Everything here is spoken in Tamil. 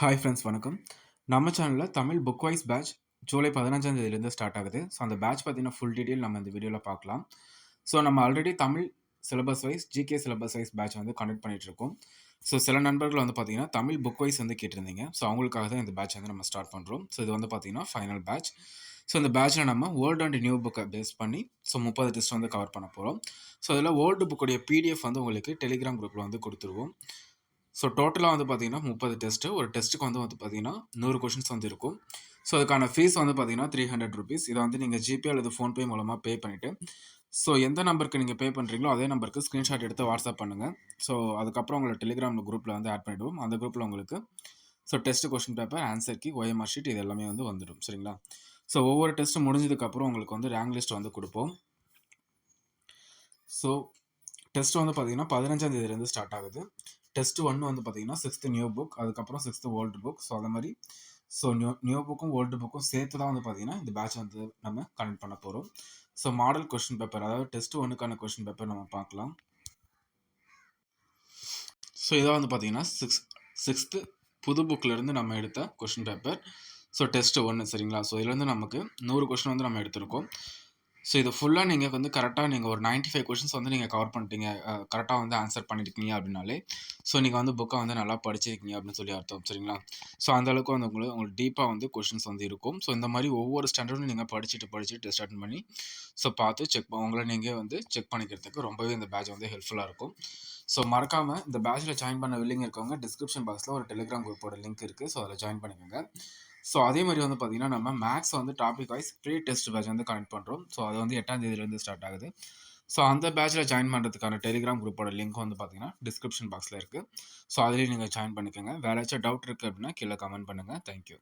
ஹாய் ஃப்ரெண்ட்ஸ் வணக்கம். நம்ம சேனலில் Tamil book wise batch July பதினஞ்சாம் தேதியிலேருந்து ஸ்டார்ட் ஆகுது. ஸோ அந்த பேட்ச் பார்த்தீங்கன்னா ஃபுல் டீட்டெயில் நம்ம இந்த வீடியோவில் பார்க்கலாம். ஸோ நம்ம already Tamil syllabus wise GK syllabus wise batch வந்து கண்டக்ட் பண்ணிகிட்ருக்கோம் இருக்கோம். ஸோ சில நண்பர்கள் வந்து பார்த்தீங்கன்னா தமிழ் புக் வைஸ் வந்து கேட்டிருந்தீங்க. ஸோ அவங்களுக்காக தான் இந்த பேட்ச் வந்து நம்ம ஸ்டார்ட் பண்ணுறோம் ஸோ இது வந்து பார்த்தீங்கன்னா ஃபைனல் பேட்ச் ஸோ இந்த பேட்ச்சில் நம்ம ஓல்டு அண்ட் நியூ புக்கை பேஸ் பண்ணி ஸோ முப்பது டெஸ்ட் வந்து கவர் பண்ண போகிறோம் ஸோ அதில் ஓல்டு புக்குடைய பிடிஎஃப் வந்து உங்களுக்கு டெலிகிராம் குரூப்பில் வந்து கொடுத்துருவோம். ஸோ டோட்டலாக வந்து பார்த்தீங்கன்னா முப்பது டெஸ்ட்டு ஒரு டெஸ்ட்டுக்கு வந்து வந்து பார்த்தீங்கன்னா நூறு கொஷின்ஸ் வந்து இருக்கும். ஸோ அதுக்கான ஃபீஸ் வந்து பார்த்தீங்கன்னா த்ரீ ஹண்ட்ரட் ருபீஸ் இதை வந்து நீங்கள் ஜிபே அல்லது ஃபோன்பே மூலமாக பே பண்ணிவிட்டு ஸோ எந்த நம்பருக்கு நீங்கள் பே பண்ணுறீங்களோ அதே நம்பருக்கு ஸ்க்ரீன்ஷாட் எடுத்து வாட்ஸ்அப் பண்ணுங்கள் ஸோ அதுக்கப்புறம் உங்களை டெலிகிராம் குரூப்பில் வந்து ஆட் பண்ணிவிடுவோம் அந்த குரூப்பில் உங்களுக்கு so test question paper answer key OMR sheet இது எல்லாமே வந்து வந்துடும். சரிங்களா? ஸோ ஒவ்வொரு டெஸ்ட்டு முடிஞ்சதுக்கப்புறம் உங்களுக்கு வந்து ரேங்க் லிஸ்ட் வந்து கொடுப்போம். ஸோ டெஸ்ட் வந்து பார்த்தீங்கன்னா பதினஞ்சாந்தேதியிலேருந்து ஸ்டார்ட் ஆகுது. டெஸ்ட் ஒன்று வந்து பார்த்தீங்கன்னா சிக்ஸ்த்து நியூ புக் அதுக்கப்புறம் சிக்ஸ்த்து ஓல்டு புக் ஸோ அந்த மாதிரி ஸோ நியூ நியூ புக்கும் ஓல்டு புக்கும் சேர்த்து தான் வந்து பார்த்தீங்கன்னா இந்த பேட்ச் வந்து நம்ம கனெக்ட் பண்ண போகிறோம் ஸோ மாடல் கொஷின் பேப்பர் அதாவது டெஸ்ட் ஒன்றுக்கான கொஷின் பேப்பர் நம்ம பார்க்கலாம். ஸோ இதை வந்து பார்த்தீங்கன்னா சிக்ஸ் சிக்ஸ்த்து புது புக்கிலேருந்து நம்ம எடுத்த கொஷின் பேப்பர் ஸோ டெஸ்ட் ஒன்று சரிங்களா? ஸோ இதுலேருந்து நமக்கு நூறு கொஷின் வந்து நம்ம எடுத்திருக்கோம். ஸோ இது ஃபுல்லாக நீங்கள் வந்து கரெக்டாக நீங்கள் ஒரு நைன்ட்டி ஃபைவ் கொஷின்ஸ் வந்து நீங்கள் கவர் பண்ணிட்டீங்க. கரெக்டாக வந்து ஆன்சர் பண்ணியிருக்கீங்க அப்படின்னாலே ஸோ நீங்கள் வந்து புக்கை வந்து நல்லா படிச்சிருக்கீங்க அப்படின்னு சொல்லி அர்த்தம் சரிங்களா? ஸோ அந்தளவுக்கு வந்து உங்களுக்கு உங்களுக்கு டீப்பாக வந்து கொஷின்ஸ் வந்து இருக்கும். ஸோ இந்த மாதிரி ஒவ்வொரு ஸ்டாண்டர்டும் நீங்கள் படிச்சுட்டு படிச்சுட்டு டெஸ்ட் அட்டன் பண்ணி ஸோ பார்த்து செக் உங்களை நீங்கள் வந்து செக் பண்ணிக்கிறதுக்கு ரொம்பவே இந்த பேட்ச் வந்து ஹெல்ப்ஃபுல்லாக இருக்கும். ஸோ மறக்காமல் இந்த பேட்சில் ஜாயின் பண்ண வில்லிங் இருக்கவங்க டிஸ்கிரிப்ஷன் பாக்ஸில் ஒரு டெலிகிராம் குரூப்போட லிங்க் இருக்குது ஸோ அதில் ஜாயின் பண்ணிக்கோங்க. ஸோ அதே மாதிரி வந்து பார்த்தீங்கன்னா நம்ம மேக்ஸ் வந்து topic wise free test batch வந்து கனெக்ட் பண்ணுறோம் ஸோ அது வந்து எட்டாம் தேதியிலேருந்து ஸ்டார்ட் ஆகுது. ஸோ அந்த பேட்சில் ஜாயின் பண்ணுறதுக்கான டெலிகிராம் குரூப்போட லிங்க் வந்து பார்த்தீங்கன்னா டிஸ்கிரிப்ஷன் பாக்ஸில் இருக்குது ஸோ அதுலேயும் நீங்கள் ஜாயின் பண்ணிக்கோங்க. வேறு ஏதாச்சும் டவுட் இருக்குது அப்படின்னா கீழே கமெண்ட் பண்ணுங்கள் தேங்க்யூ